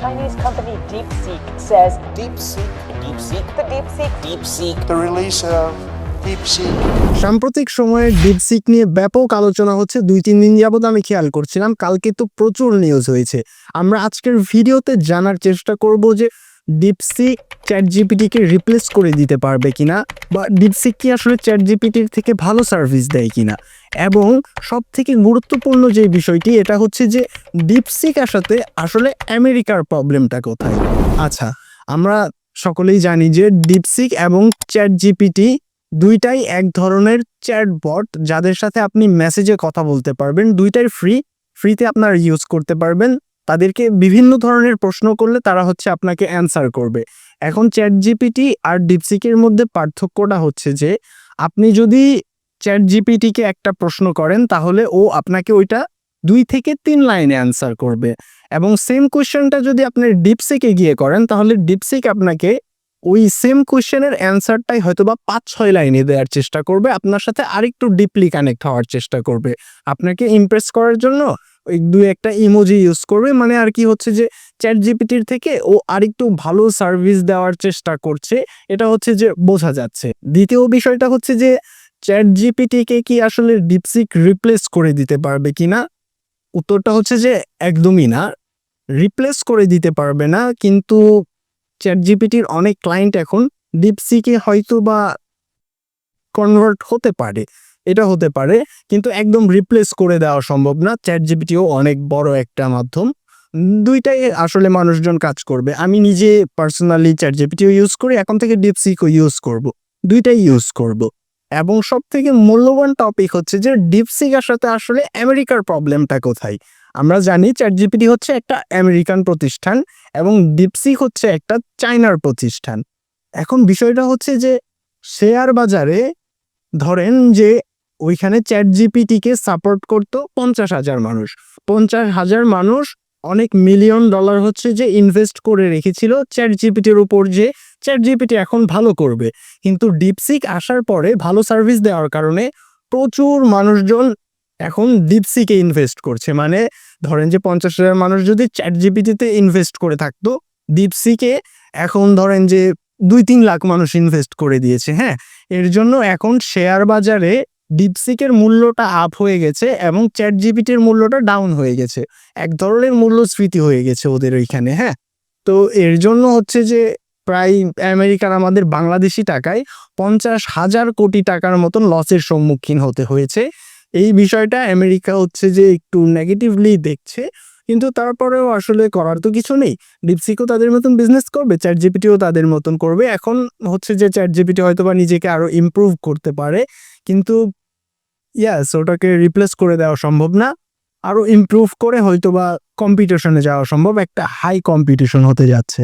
Chinese company DeepSeek says DeepSeek, DeepSeek, the DeepSeek, DeepSeek, the release of. সাম্প্রতিক সময়ে DeepSeek নিয়ে ব্যাপক আলোচনা হচ্ছে। দুই তিন দিন যাবৎ আমি খেয়াল করছিলাম কালকে তো প্রচুর নিউজ হয়েছে। আমরা আজকের ভিডিওতে জানার চেষ্টা করব যে ডিপসিক চ্যাট জিপিটিকে রিপ্লেস করে দিতে পারবে কিনা বা ডিপসিক কি আসলে চ্যাট জিপিটির থেকে ভালো সার্ভিস দেয় কিনা? এবং সব থেকে গুরুত্বপূর্ণ যে বিষয়টি, এটা হচ্ছে যে ডিপসিক আসাতে আসলে আমেরিকার প্রবলেমটা কোথায়? আচ্ছা আমরা সকলেই জানি যে ডিপসিক এবং চ্যাট জিপিটি দুইটাই এক ধরনের চ্যাট চ্যাটবট যাদের সাথে আপনি মেসেজে কথা বলতে পারবেন। দুইটাই ফ্রি ফ্রিতে আপনার ইউজ করতে পারবেন। তাদেরকে বিভিন্ন ধরনের প্রশ্ন করলে তারা হচ্ছে আপনাকে অ্যান্সার করবে। এখন চ্যাট জিপিটি আর ডিপসিকের মধ্যে পার্থক্যটা হচ্ছে যে, আপনি যদি চ্যাট জিপিটিকে একটা প্রশ্ন করেন, তাহলে ও আপনাকে ওইটা দুই থেকে তিন লাইনে অ্যান্সার করবে। এবং সেম কোয়েশ্চেনটা যদি আপনি ডিপসিকে গিয়ে করেন, তাহলে ডিপসিক আপনাকে ওই সেম কোয়েশ্চেনের অ্যান্সারটাই হয়তো বা পাঁচ, ছয় লাইনে দেওয়ার চেষ্টা করবে। আপনার সাথে আরেকটু ডিপলি কানেক্ট হওয়ার চেষ্টা করবে। আপনাকে ইমপ্রেস করার জন্য ওই দুই একটা ইমোজি ইউজ করবে। মানে আর কি হচ্ছে যে চ্যাট জিপিটির থেকে ও আরেকটু ভালো সার্ভিস দেওয়ার চেষ্টা করছে। এটা হচ্ছে যে বোঝা যাচ্ছে। দ্বিতীয় বিষয়টা হচ্ছে যে চ্যাট জিপিটিকে কি আসলে ডিপসিক রিপ্লেস করে দিতে পারবে কি না উত্তরটা হচ্ছে যে, একদমই না। রিপ্লেস করে দিতে পারবে না। কিন্তু চ্যাট জিপিটির অনেক ক্লায়েন্ট এখন ডিপসিকে হয়তো বা কনভার্ট হতে পারে। এটা হতে পারে, কিন্তু একদম রিপ্লেস করে দেওয়া সম্ভব না। চ্যাট জিপিটিও অনেক বড় একটা মাধ্যম। দুইটাই আসলে মানুষজন কাজ করবে। আমি নিজে পার্সোনালি চ্যাট জিপিটিও ইউজ করি, এখন থেকে ডিপসিকও ইউজ করব। দুইটাই ইউজ করব। এবং সব থেকে মূল্যবান টপিক হচ্ছে যে ডিপসিক আসাতে আসলে আমেরিকার প্রবলেমটা কোথায়? আমরা জানি চ্যাট জিপিটি হচ্ছে একটা আমেরিকান প্রতিষ্ঠান এবং ডিপসিক হচ্ছে একটা চায়নার প্রতিষ্ঠান। এখন বিষয়টা হচ্ছে যে শেয়ার বাজারে ধরেন যে ওইখানে চ্যাট জিপিটিকে সাপোর্ট করতো পঞ্চাশ হাজার মানুষ। পঞ্চাশ হাজার মানুষ অনেক মিলিয়ন ডলার হচ্ছে যে ইনভেস্ট করে রেখেছিল চ্যাট জিপিটির উপর যে চ্যাট জিপিটি এখন ভালো করবে। কিন্তু ডিপসিক আসার পরে ভালো সার্ভিস দেওয়ার কারণে প্রচুর মানুষজন এখন ডিপসিকে ইনভেস্ট করছে। মানে ধরেন যে পঞ্চাশ হাজার মানুষ যদি চ্যাট জিপিটিতে ইনভেস্ট করে থাকতো, ডিপসিকে এখন ধরেন যে দুই তিন লাখ মানুষ ইনভেস্ট করে দিয়েছে হ্যাঁ? এর জন্য এখন শেয়ার বাজারে ডিপসিকের মূল্যটা আপ হয়ে গেছে এবং চ্যাট জিপিটির মূল্যটা ডাউন হয়ে গেছে। এক ধরনের মূল্যস্ফীতি হয়ে গেছে ওদের ওইখানে হ্যাঁ? তো এর জন্য হচ্ছে যে প্রায় আমেরিকার আমাদের বাংলাদেশি টাকায় পঞ্চাশ হাজার কোটি টাকার মতন লসের সম্মুখীন হতে হয়েছে। এই বিষয়টা আমেরিকা হচ্ছে যে একটু নেগেটিভলি দেখছে, কিন্তু তারপরেও আসলে করার তো কিছু নেই। ডিপসিকও তাদের মতন বিজনেস করবে চ্যাট জিপিটিও তাদের মতন করবে। এখন হচ্ছে যে চ্যাট জিপিটি হয়তো বা নিজেকে আরও ইমপ্রুভ করতে পারে, কিন্তু ইয়াস ওটাকে রিপ্লেস করে দেওয়া সম্ভব না। আরও ইমপ্রুভ করে হয়তোবা কম্পিটিশনে যাওয়া সম্ভব। একটা হাই কম্পিটিশন হতে যাচ্ছে।